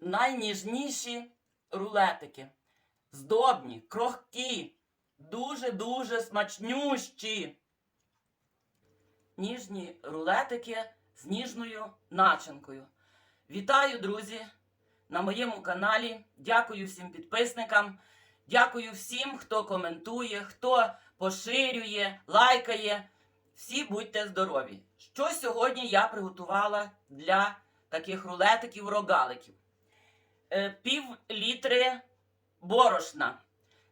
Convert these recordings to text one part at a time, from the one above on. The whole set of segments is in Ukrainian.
найніжніші рулетики. Здобні, крохкі, дуже-дуже смачнющі. Ніжні рулетики з ніжною начинкою. Вітаю, друзі, на моєму каналі. Дякую всім підписникам. Дякую всім, хто коментує, хто поширює, лайкає. Всі будьте здорові! Що сьогодні я приготувала для таких рулетиків рогаликів? Е, Пів літри борошна.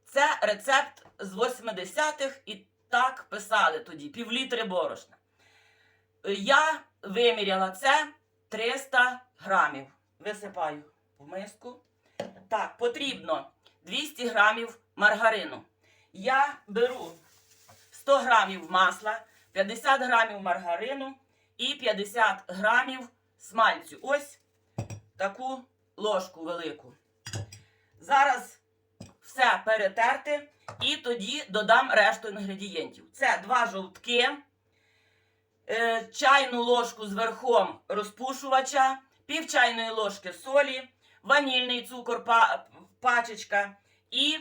Це рецепт з 80-х і так писали тоді: пів літри борошна. Е, Я виміряла це 300 грамів. Висипаю в миску. Так, потрібно 200 грамів маргарину. Я беру 100 грамів масла, 50 грамів маргарину і 50 грамів смальцю. Ось таку ложку велику. Зараз все перетерти і тоді додам решту інгредієнтів. Це два жовтки, е, чайну ложку з верхом розпушувача, пів чайної ложки солі, ванільний цукор пачечка і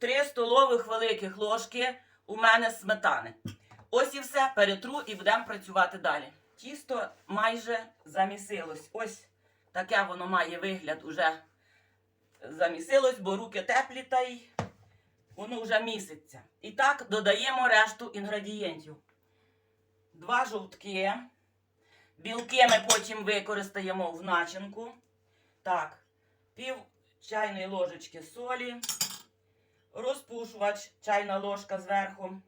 3 столових великих ложки у мене сметани. Ось і все перетру і будемо працювати далі. Тісто майже замісилось. Ось таке воно має вигляд уже замісилось, бо руки теплі та й воно вже міситься. І так додаємо решту інгредієнтів. Два жовтки. Білки ми потім використаємо в начинку. Так, пів чайної ложечки солі, розпушувач, чайна ложка зверху.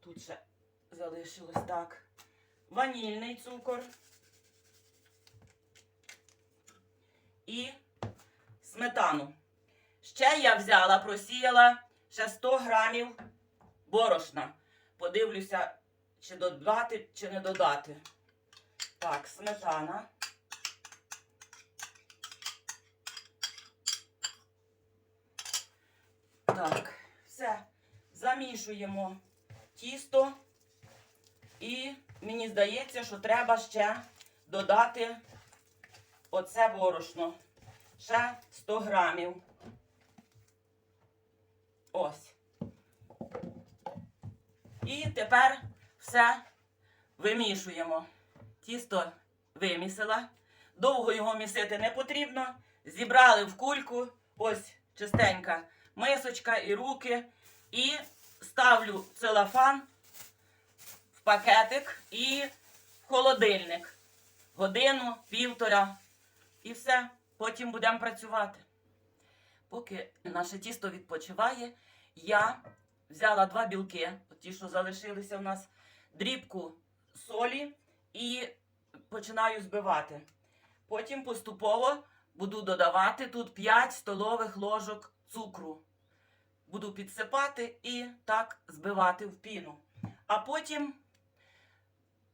Тут ще залишилось так. Ванільний цукор. І сметану. Ще я взяла, просіяла ще 100 грамів борошна. Подивлюся, чи додати, чи не додати. Так, сметана. Так, все. Замішуємо тісто. І мені здається, що треба ще додати оце борошно. Ще 100 грамів. Ось. І тепер все вимішуємо. Тісто вимісила. Довго його місити не потрібно. Зібрали в кульку, ось чистенька мисочка і руки. І ставлю целофан в пакетик і в холодильник. Годину, півтора. І все. Потім будемо працювати. Поки наше тісто відпочиває, я взяла два білки, ті, що залишилися у нас, дрібку солі і починаю збивати. Потім поступово буду додавати тут 5 столових ложок цукру. Буду підсипати і так збивати в піну. А потім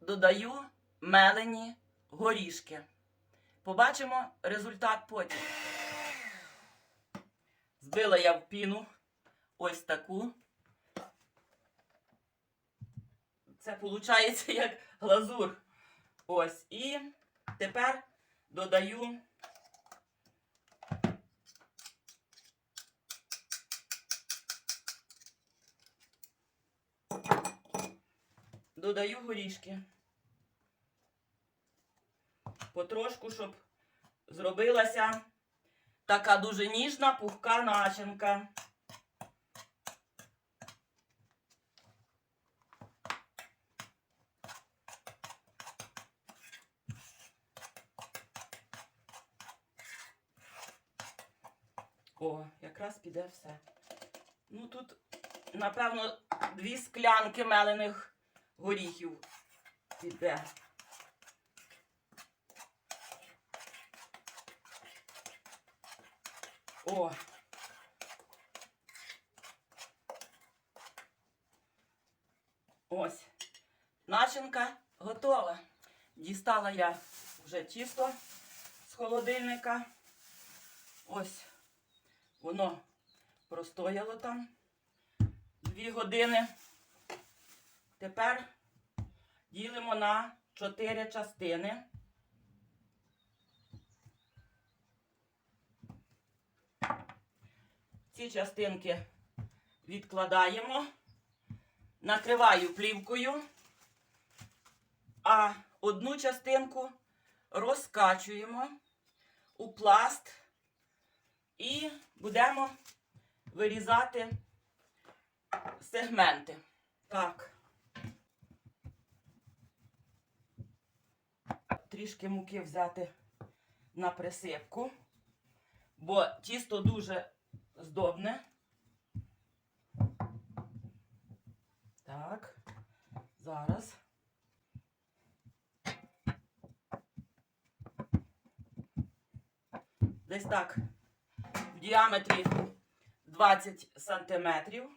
додаю мелені горішки. Побачимо результат потім. Збила я в піну ось таку. Це виходить як глазур. Ось. І тепер додаю додаю горішки. Потрошку, щоб зробилася така дуже ніжна пухка начинка. О, якраз піде все. Ну тут, напевно, дві склянки мелених горіхів піде. О. Ось. Начинка готова. Дістала я вже тісто з холодильника. Ось воно простояло там дві години. Тепер ділимо на чотири частини. Ці частинки відкладаємо, накриваю плівкою, а одну частинку розкачуємо у пласт і будемо вирізати сегменти. Так. Трішки муки взяти на присипку, бо тісто дуже здобне. Так, зараз. Десь так в діаметрі 20 сантиметрів.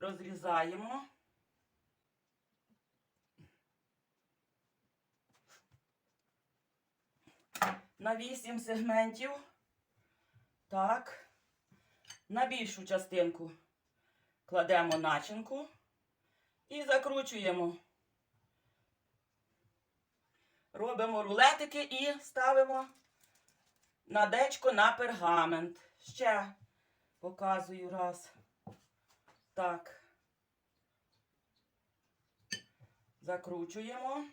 Розрізаємо. На 8 сегментів. Так. На більшу частинку кладемо начинку і закручуємо. Робимо рулетики і ставимо на дечко на пергамент. Ще показую раз. Так. Закручуємо.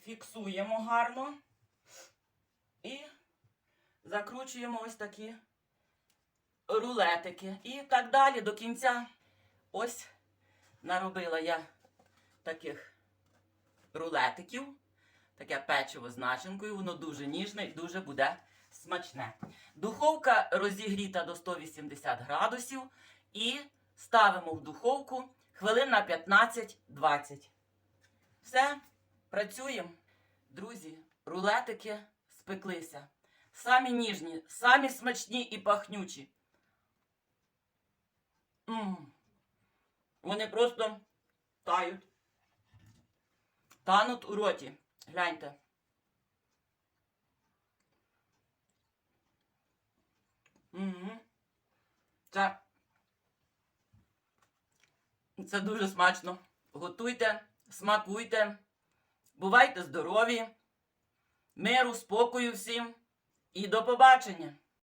Фіксуємо гарно. І закручуємо ось такі рулетики. І так далі до кінця. Ось наробила я таких рулетиків. Таке печиво з начинкою, воно дуже ніжне і дуже буде смачне. Духовка розігріта до 180 градусів і ставимо в духовку хвилин на 15-20. Все, працюємо. Друзі, рулетики спеклися. Самі ніжні, самі смачні і пахнючі. Вони просто тають. Тануть у роті. Гляньте. Угу. Це, це дуже смачно. Готуйте, смакуйте, бувайте здорові, миру, спокою всім і до побачення!